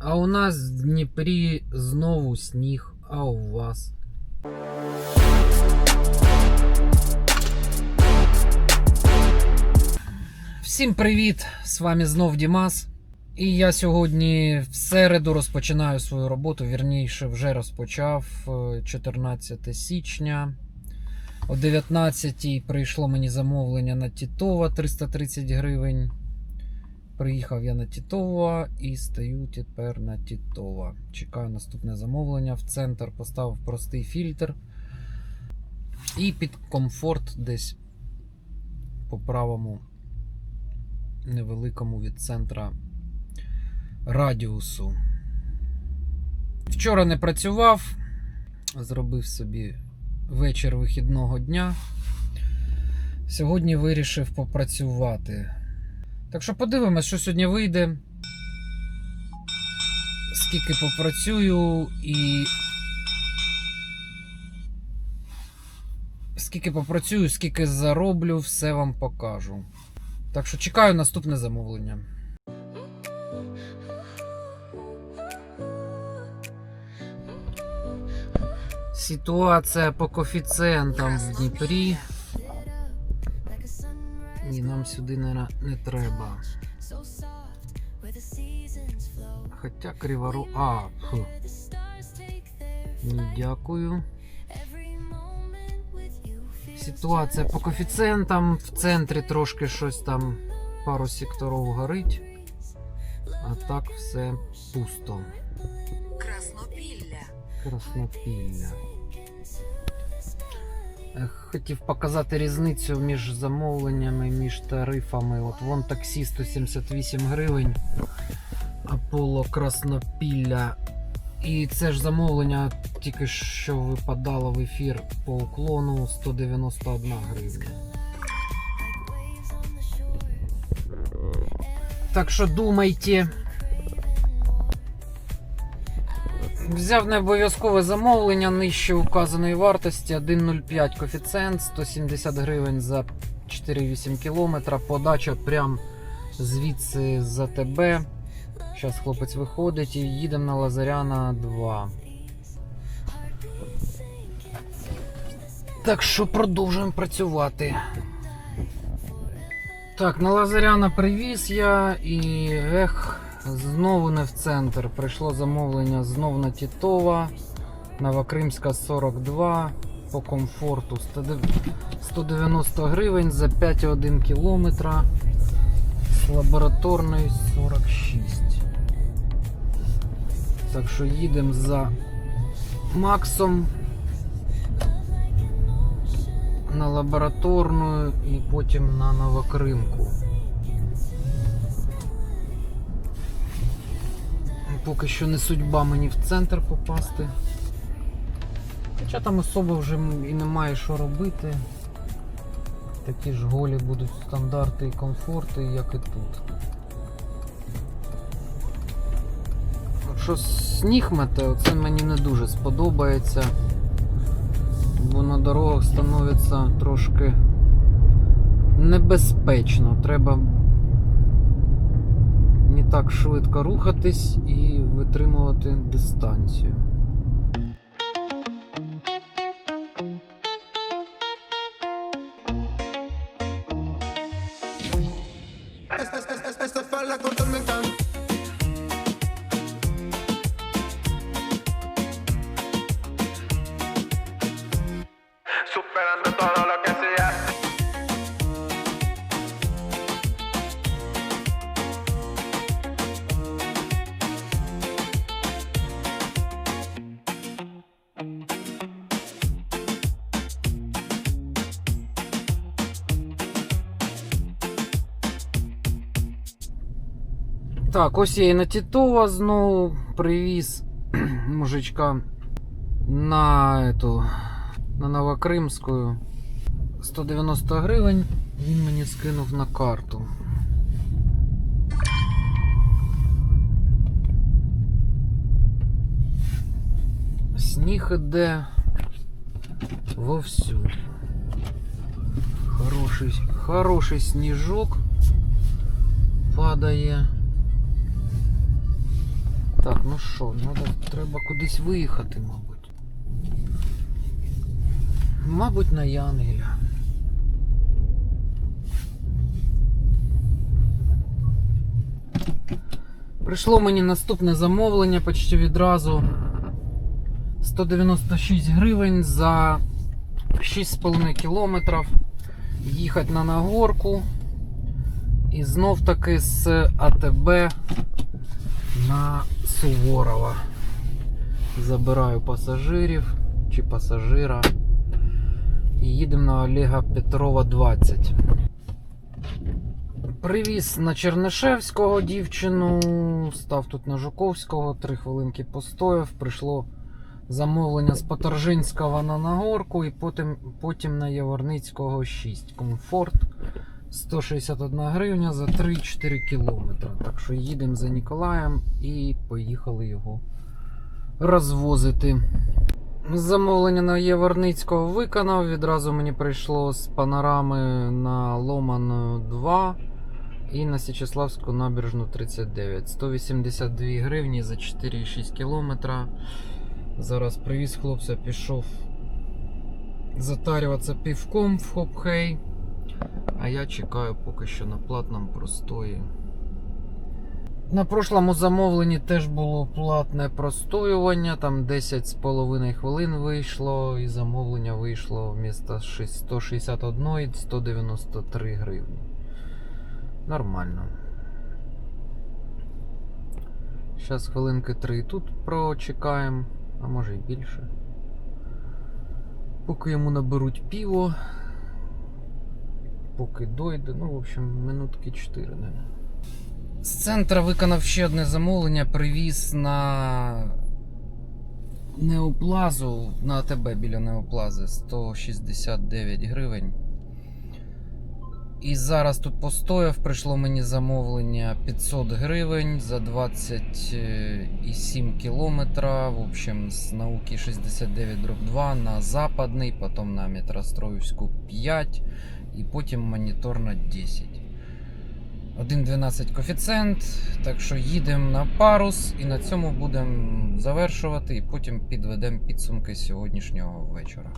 А у нас в Дніпрі знову сніг, а у вас. Всім привіт! З вами знов Дімас. І я сьогодні в середу розпочинаю свою роботу. Вірніше, вже розпочав е, 14 січня. О 19 прийшло мені замовлення на Тітова 330 гривень. Приїхав я на Тітова і стою тепер на Тітова. Чекаю наступне замовлення. В центр поставив простий фільтр. І під комфорт десь по правому невеликому від центра радіусу. Вчора не працював, зробив собі вечір вихідного дня. Сьогодні вирішив попрацювати. Так що подивимось, що сьогодні вийде. Скільки попрацюю і. Скільки попрацюю, скільки зароблю, все вам покажу. Так що чекаю наступне замовлення. Ситуація по коефіцієнтам в Дніпрі. Ні, нам сюди не, не треба. Хоча кривору. А, фу. Ні, дякую. Ситуація по коефіцієнтам. В центрі трошки щось там пару секторів горить. А так все пусто. Краснопілля. Краснопілля. Е, Хотів показати різницю між замовленнями, між тарифами. От вон таксі 178 гривень, Аполло Краснопілля. І це ж замовлення тільки що випадало в ефір по уклону 191 гривня. Так що думайте. Взяв не обов'язкове замовлення нижче указаної вартості 1,05 коефіцієнт, 170 гривень за 4,8 км. Подача прям звідси за тебе. Зараз хлопець виходить і їдемо на Лазаряна 2. Так що продовжуємо працювати. Так, на Лазаряна привіз я і ех, знову не в центр. Прийшло замовлення знов на Тітова, Новокримська 42 по комфорту 190 гривень за 5,1 кілометра з лабораторної 46. Так що їдемо за Максом на лабораторну і потім на Новокримку. Поки що не судьба мені в центр попасти. Хоча там особо вже і немає що робити. Такі ж голі будуть стандарти і комфорти, як і тут. Що сніг мете, це мені не дуже сподобається. Бо на дорогах становиться трошки небезпечно. Треба не так швидко рухатись і витримувати дистанцію. Так, ось я і на Тітова знову привіз мужичка на эту, на Новокримську 190 гривень. Він мені скинув на карту. Сніг іде вовсю. Хороший, хороший сніжок падає. Так, ну що, надо, треба кудись виїхати, мабуть. Мабуть, на Янгеля. Прийшло мені наступне замовлення почти відразу. 196 гривень за 6,5 кілометрів. Їхати на Нагорку. І знов таки з АТБ на Суворова. Забираю пасажирів чи пасажира. І їдемо на Олега Петрова 20. Привіз на Чернишевського дівчину, став тут на Жуковського, три хвилинки постояв, прийшло замовлення з Поторжинського на Нагорку і потім, потім на Яворницького 6. Комфорт 161 гривня за 3-4 кілометри. Так що їдемо за Ніколаєм і поїхали його розвозити. Замовлення на Яворницького виконав. Відразу мені прийшло з панорами на Ломан 2 і на Січеславську набережну 39. 182 гривні за 4,6 кілометра. Зараз привіз хлопця, пішов затарюватися півком в Хопхей. А я чекаю поки що на платному простої. На прошлому замовленні теж було платне простоювання, там 10,5 хвилин вийшло, і замовлення вийшло вмісто 161 193 гривні. Нормально. Зараз хвилинки 3 тут прочекаємо, а може і більше. Поки йому наберуть піво. Поки дойде, ну, в общем, минутки 4, наверное. З центра виконав ще одне замовлення, привіз на Неоплазу на АТБ біля Неоплази 169 гривень. І зараз тут постояв, прийшло мені замовлення 500 гривень за 27 кілометра. В общем, з науки 69 2 на западний, потім на Метростроївську 5 і потім монітор на 10. 1,12 коефіцієнт, так що їдемо на парус і на цьому будемо завершувати, і потім підведемо підсумки сьогоднішнього вечора.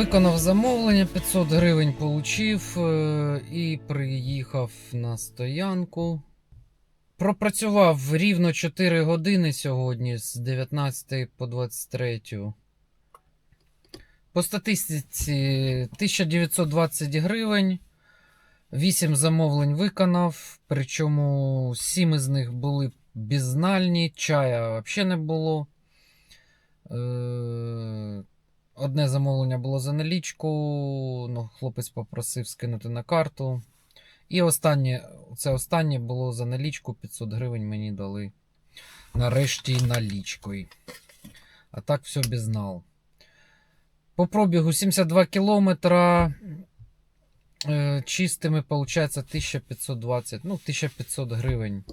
Виконав замовлення, 500 гривень получив е, і приїхав на стоянку. Пропрацював рівно 4 години сьогодні з 19 по 23. По статистиці 1920 гривень. 8 замовлень виконав, причому 7 із них були беззнальні, чая взагалі не було. Одне замовлення було за налічку, ну, хлопець попросив скинути на карту. І останнє, це останнє було за налічку 500 гривень мені дали. Нарешті налічкою. А так все безнал. По пробігу 72 кілометра. Е, чистими виходить 1520, ну, 1500 гривень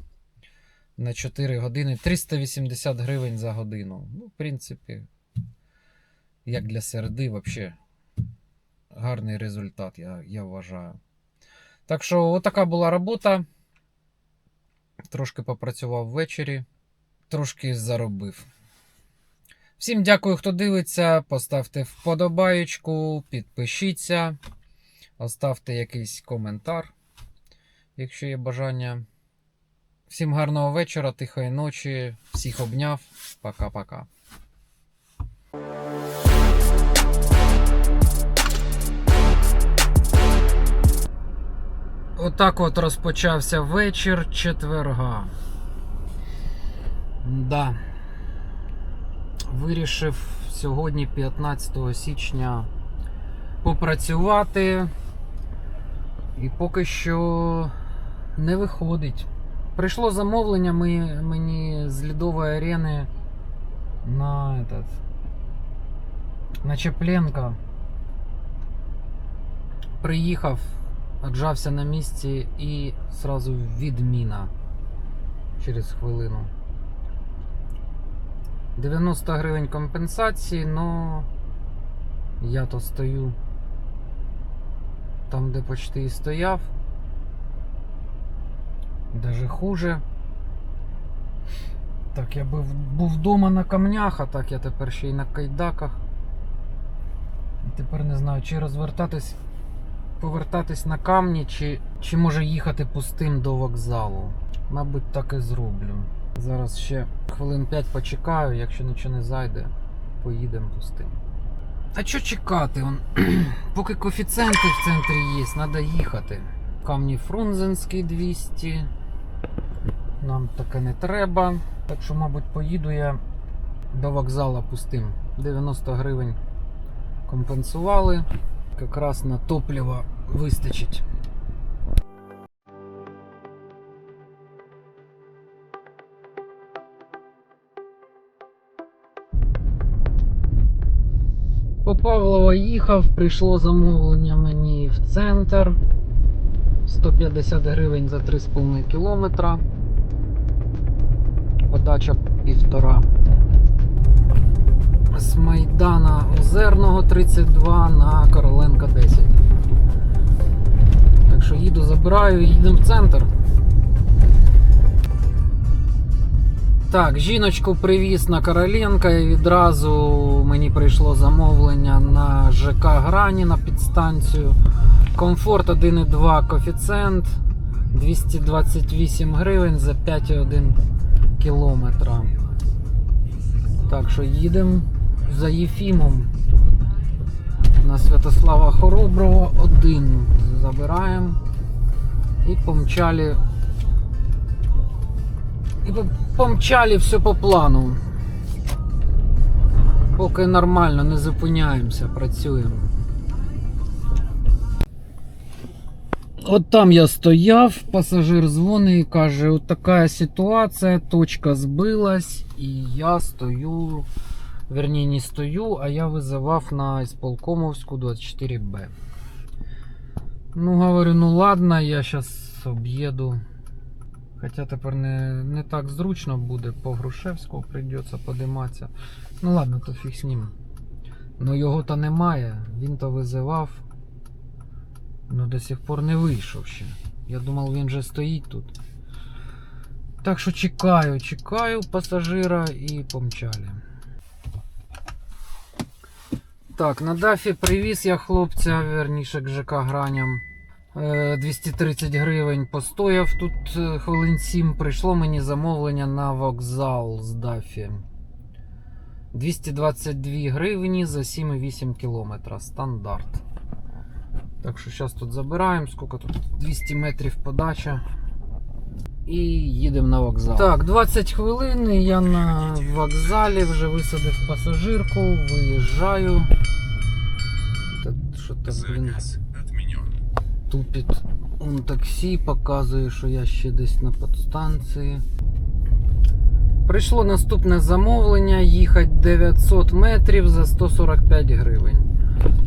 на 4 години. 380 гривень за годину. Ну, в принципі, як для середи, взагалі гарний результат, я, я вважаю. Так що, отака була робота. Трошки попрацював ввечері, трошки заробив. Всім дякую, хто дивиться. Поставте вподобаєчку, підпишіться, оставте якийсь коментар, якщо є бажання. Всім гарного вечора, тихої ночі, всіх обняв. Пока-пока. Отак от розпочався вечір четверга. Да. Вирішив сьогодні, 15 січня, попрацювати. І поки що не виходить. Прийшло замовлення мені з лідової арени на этот, на Чепленка. Приїхав, отжався на місці і сразу відміна через хвилину. 90 гривень компенсації, но я то стою там, де почти і стояв. Даже хуже. Так, я був, був вдома на камнях, а так я тепер ще й на кайдаках. І тепер не знаю, чи розвертатись, повертатись на камні, чи, чи може їхати пустим до вокзалу. Мабуть, так і зроблю. Зараз ще хвилин 5 почекаю, якщо нічого не зайде, поїдемо пустим. А що чекати? Он, поки коефіцієнти в центрі є, треба їхати. Камні Фрунзенський 200. Нам таке не треба. Так що, мабуть, поїду я до вокзалу пустим. 90 гривень компенсували. Якраз на топливо вистачить. По Павлова їхав, прийшло замовлення мені в центр. 150 гривень за 3,5 кілометра. Подача півтора. З Майдана Озерного 32 на Короленка 10. Так що їду, забираю, їдемо в центр. Так, жіночку привіз на Короленка і відразу мені прийшло замовлення на ЖК Грані на підстанцію. Комфорт 1,2 коефіцієнт 228 гривень за 5,1 кілометра. Так що їдемо за Єфімом на Святослава Хороброго 1. Забираємо і помчали. І помчали все по плану. Поки нормально, не зупиняємося, працюємо. От там я стояв, пасажир дзвонить і каже, от така ситуація, точка збилась, і я стою, верні, не стою, а я визивав на Ісполкомовську 24Б. Ну, говорю, ну ладно, я зараз об'їду. Хоча тепер не, не так зручно буде, по Грушевську прийдеться подиматися. Ну ладно, то фіг з ним. Ну його то немає, він то визивав. Ну, до сих пор не вийшов ще. Я думав, він вже стоїть тут. Так що чекаю, чекаю пасажира і помчали. Так, на дафі привіз я хлопця, верніше к ЖК граням. Е, 230 гривень постояв тут е, хвилин 7. Прийшло мені замовлення на вокзал з дафі. 222 гривні за 7,8 кілометра. Стандарт. Так що зараз тут забираємо, скільки тут 200 метрів подача. І їдемо на вокзал. Так, 20 хвилин. Я на вокзалі вже висадив пасажирку, виїжджаю. Та що так, блін, тупить. Он таксі показує, що я ще десь на подстанції. Прийшло наступне замовлення. Їхати 900 метрів за 145 гривень.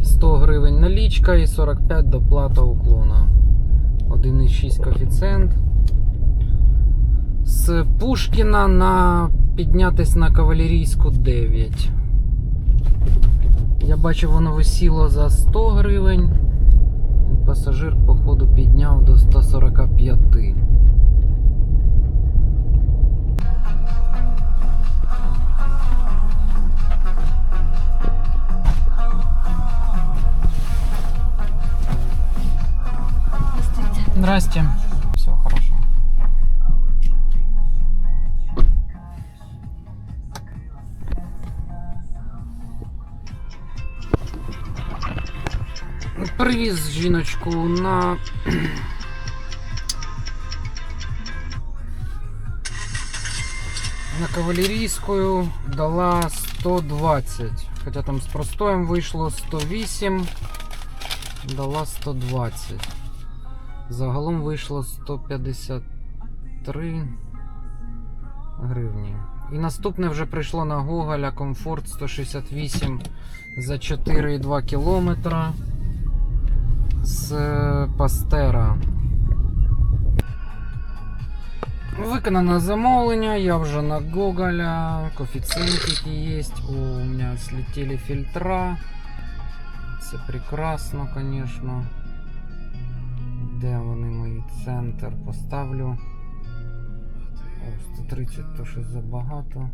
100 гривень налічка і 45 доплата уклона. 1,6 коефіцієнт. З Пушкіна на піднятись на кавалерійську 9. Я бачив, воно висіло за 100 гривень. Пасажир, походу, підняв до 145. Здрасте. привіз жіночку на на кавалерійську дала 120, хоча там з простоєм вийшло 108, дала 120. Загалом вийшло 153 гривні. І наступне вже прийшло на Гоголя комфорт 168 за 4,2 кілометра з е, Пастера. Виконано замовлення, я вже на Гоголя, коефіцієнтики є, О, у меня слетели фильтра. Це прекрасно, конечно. Де вони мої центр? Поставлю. О, 130 то щось забагато.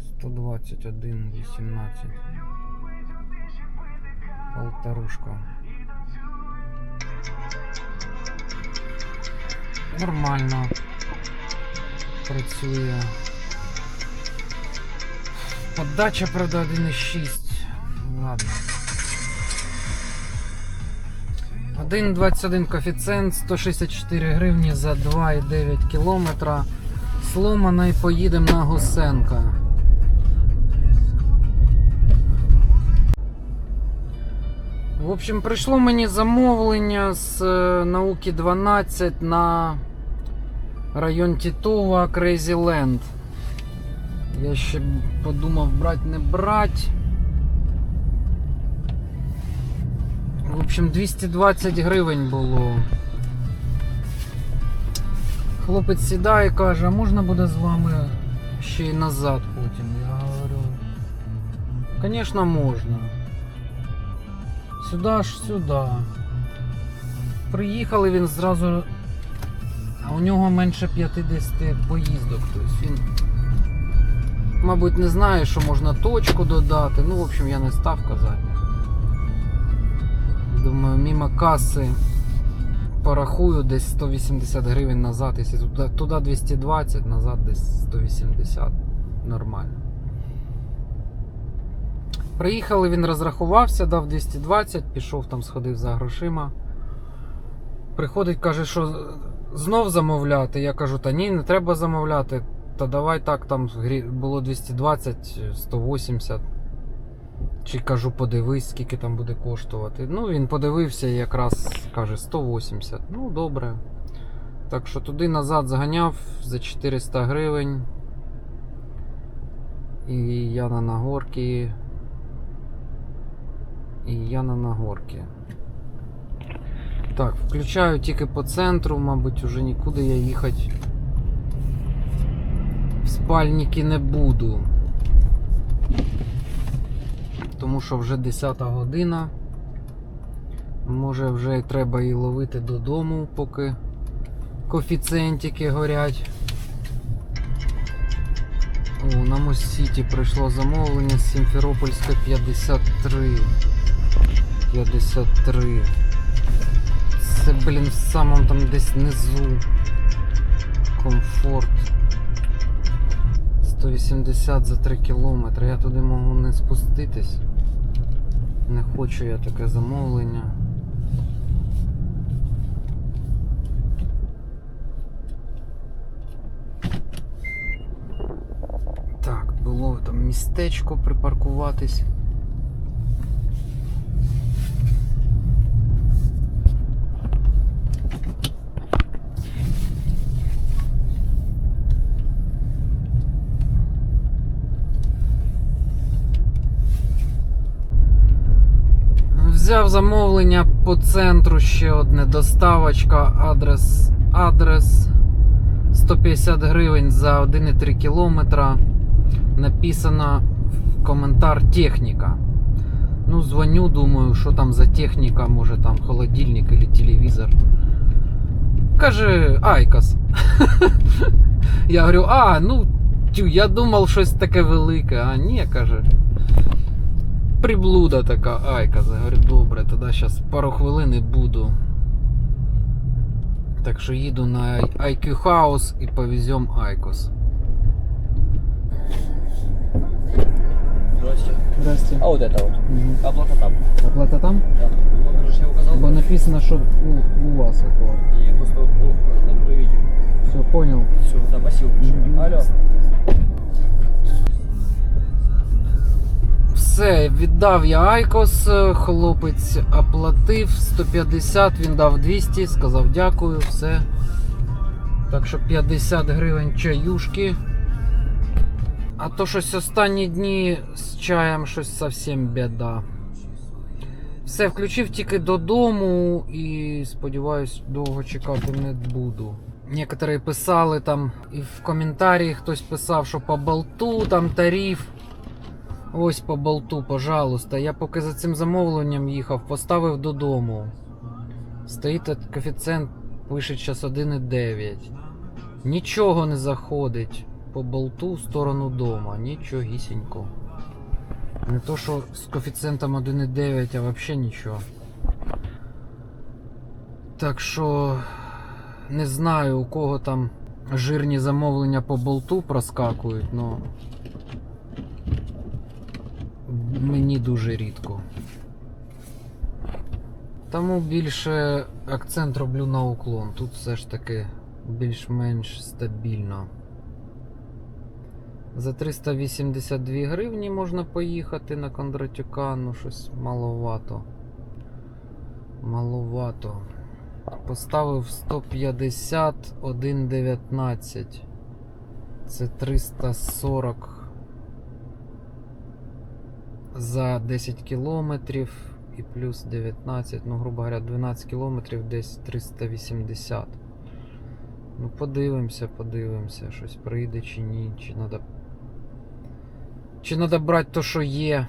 121, 18. Полторушка. Нормально. Працює. Подача, правда, 1,6. Ладно. 1,21 коефіцієнт, 164 гривні за 2,9 кілометра. Сломана і поїдемо на Гусенка. В общем, прийшло мені замовлення з е, науки 12 на район Тітова Crazy Land. Я ще подумав брать не брать. В общем, 220 гривень було. Хлопець сідає і каже, а можна буде з вами ще й назад потім? Я говорю. Звісно, можна. Сюди ж сюди. Приїхали він зразу. А у нього менше 50 поїздок. Тобто він, мабуть, не знає, що можна точку додати. Ну, в общем, я не став казати. Думаю, мимо каси порахую десь 180 гривень назад, якщо туди, туди 220, назад десь 180. Нормально. Приїхали, він розрахувався, дав 220, пішов там, сходив за грошима. Приходить, каже, що знов замовляти. Я кажу, та ні, не треба замовляти. Та давай так, там було 220, 180. Чи кажу, подивись, скільки там буде коштувати. Ну, він подивився і якраз каже 180. Ну, добре. Так що туди назад заганяв за 400 гривень. І Яна на горки. І Яна на горки. Так, включаю тільки по центру, мабуть, уже нікуди я їхати в спальники не буду. Тому що вже 10 година. Може вже треба і ловити додому, поки коефіцієнтики горять. О, на Моссіті прийшло замовлення з Сімферопольська 53. 53. Це, блін, в самому там десь низу. Комфорт. 180 за 3 кілометри. Я туди можу не спуститись. Не хочу я таке замовлення. Так, було там містечко припаркуватись. Взяв замовлення по центру ще одне доставочка, адрес, адрес 150 гривень за 1,3 кілометра. Написано в коментар техніка. Ну, дзвоню, думаю, що там за техніка, може там холодильник або телевізор. Каже, Айкос. Я говорю, а, ну, тю, я думав щось таке велике, а ні, каже. Приблуда така Айка. Говорю, добре, тоді зараз пару хвилин і буду. Так що їду на IQ House і повезем Айкос. Здрасте. Здрасте. А вот это вот. Оплата там. Оплата там? Да. Номер же я указал. Бо написано, що у, у вас оплата. И просто, ну, проверите. Все, понял. Все, да, спасибо. большое. Алло. Все, віддав я Айкос, хлопець оплатив 150, він дав 200, сказав дякую, все. Так що 50 гривень чаюшки. А то щось останні дні з чаєм щось зовсім біда. Все, включив тільки додому і сподіваюсь, довго чекати не буду. Некоторі писали там, і в коментарі хтось писав, що по болту там тариф. Ось по болту, пожалуйста. Я поки за цим замовленням їхав, поставив додому. Стоїть коефіцієнт, пише час 1,9. Нічого не заходить по болту в сторону дома. Нічогісінько. Не то, що з коефіцієнтом 1,9, а взагалі нічого. Так що не знаю, у кого там жирні замовлення по болту проскакують, але мені дуже рідко. Тому більше акцент роблю на уклон. Тут все ж таки більш-менш стабільно. За 382 гривні можна поїхати на Кондратюка, ну щось маловато. Маловато. Поставив 150, 1,19. Це 340 за 10 кілометрів і плюс 19, ну, грубо говоря, 12 кілометрів десь 380. Ну, подивимося, подивимося, щось прийде чи ні, чи треба. Чи треба брати то, що є.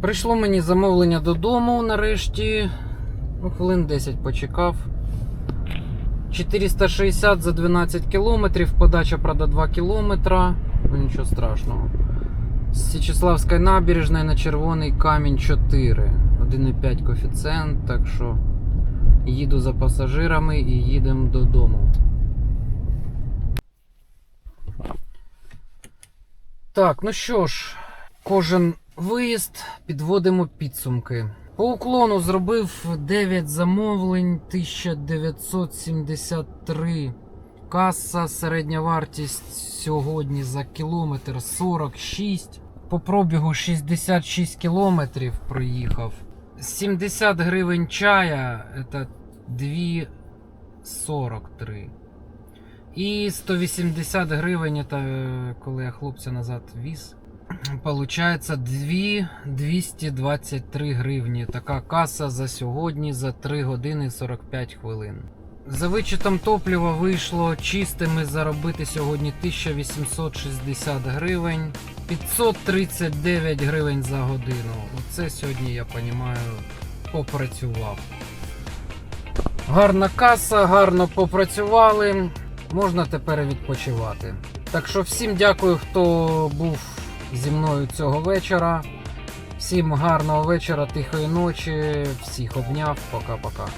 Прийшло мені замовлення додому нарешті. Ну, хвилин 10 почекав. 460 за 12 кілометрів, подача, правда, 2 кілометра. Ну нічого страшного. Січеславської набережної на червоний камінь 4. 1,5 коефіцієнт, так що їду за пасажирами і їдемо додому. Так, ну що ж, кожен виїзд підводимо підсумки. По уклону зробив 9 замовлень, 1973. Каса, середня вартість сьогодні за кілометр 46. По пробігу 66 кілометрів проїхав. 70 гривень чая це 2,43. І 180 гривень, це коли я хлопця назад віз. Получається 2 223 гривні. Така каса за сьогодні за 3 години 45 хвилин. За вичетом топлива вийшло чистими заробити сьогодні 1860 гривень, 539 гривень за годину. Оце сьогодні, я розумію, попрацював. Гарна каса, гарно попрацювали. Можна тепер відпочивати. Так що всім дякую, хто був зі мною цього вечора. Всім гарного вечора, тихої ночі. Всіх обняв. Пока-пока.